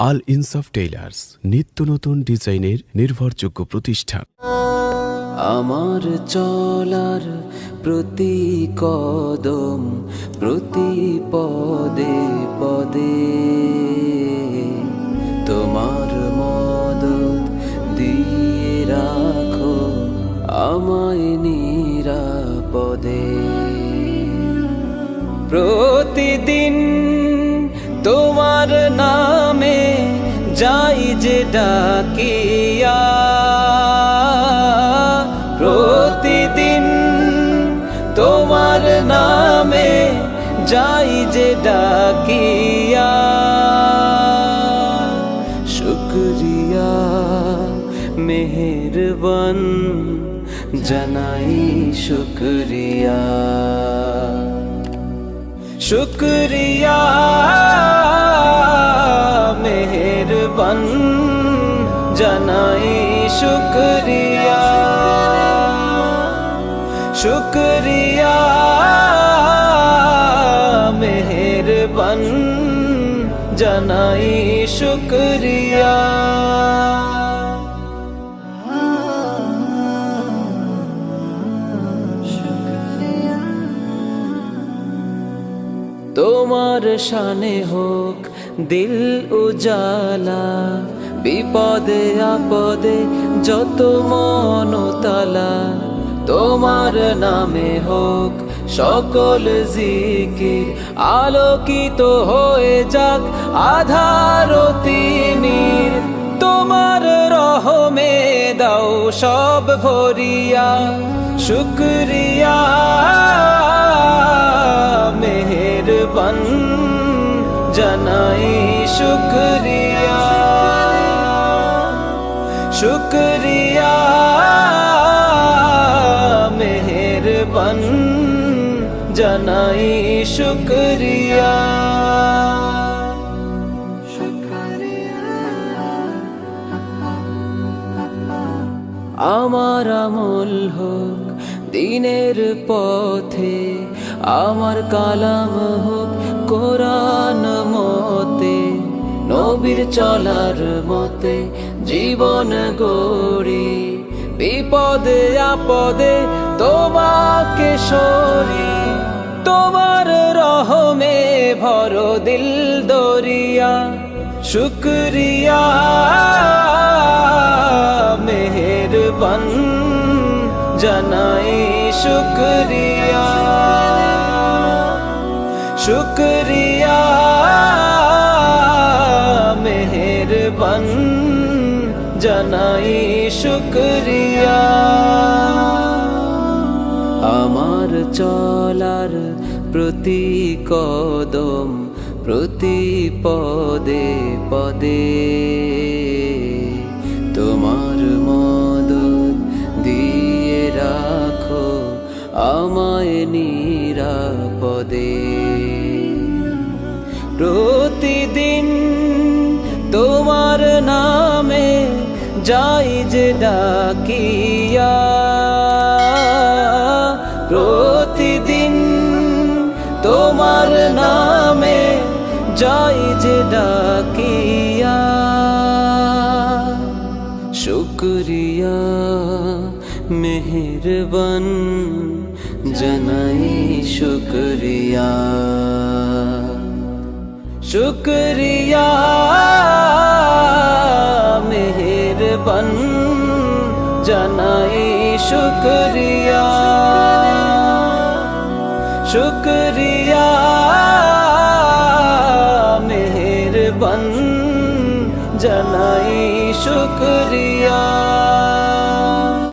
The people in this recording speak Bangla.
আল ইনসাফ টেইলার্স নিত্য নতুন ডিজাইনের নির্ভরযোগ্য প্রতিষ্ঠান। আমার চলার প্রতি কদম প্রতি পদে পদে তোমার মদত দিয়ে রাখো আমায় নিরাপদে। প্রতিদিন তোমার যাই যে ডাকিয়া প্রতিদিন তোমার নামে যাই যে ডাকিয়া। শুক্রিয়া মেহেরবান জানাই শুক্রিয়া। শুক্রিয়া। মেহেরবান জানাই শুক্রিয়া শুক্রিয়া মেহেরবান জানাই শুক্রিয়া তোমার শানে হোক দিল উজালা, বিপদে, আপদে যত মনতালা তোমার নামে হোক সকল জিকির, আলোকিত হয়ে যাক আধার তিমির। তোমার রহমে দাও সব ভরিয়া, শুক্রিয়া। জানাই শুক্রিয়া। শুক্রিয়া, মেহেরবান জানাই শুক্রিয়া। আমার আমল হোক দিনের পথে, আমার কালাম হোক কোরআন নবীর চলার মতে জীবন গড়ি। বিপদে, আপদে তোমাকে সরি। তোমার রহমে ভর দিল দরিয়া। শুক্রিয়া, মেহেরবান জানাই শুক্রিয়া। শুক্রিয়া। মেহেরবান জানাই শুক্রিয়া আমার চলার প্রতি কদম প্রতি পদে পদে তোমার মদত দিয়ে রাখো আমায় নিরাপদে। প্রতিদিন যাই যে ডাকিয়া প্রতিদিন তোমার নামে যাই যে ডাকিয়া। শুক্রিয়া মেহেরবান জানাই শুক্রিয়া। শুক্রিয়া। জানাই শুক্রিয়া। শুক্রিয়া মেহেরবান। জানাই শুক্রিয়া।